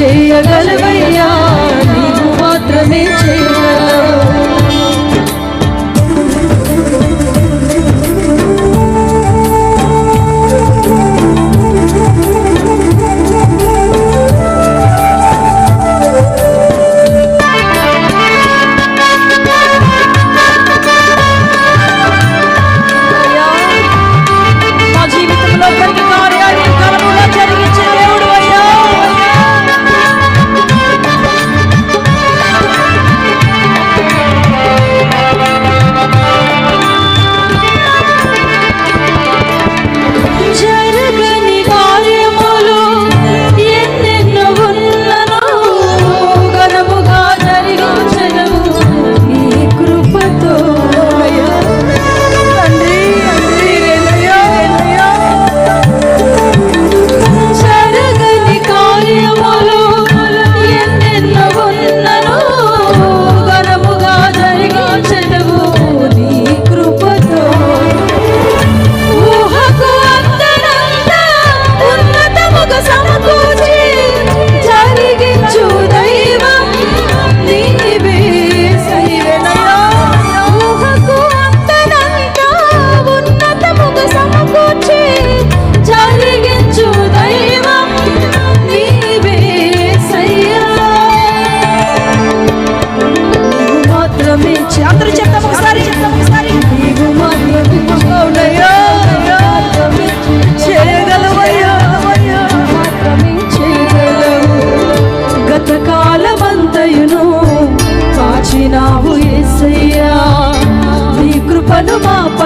change.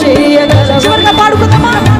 చేయగలవు? పాడుకుందామా?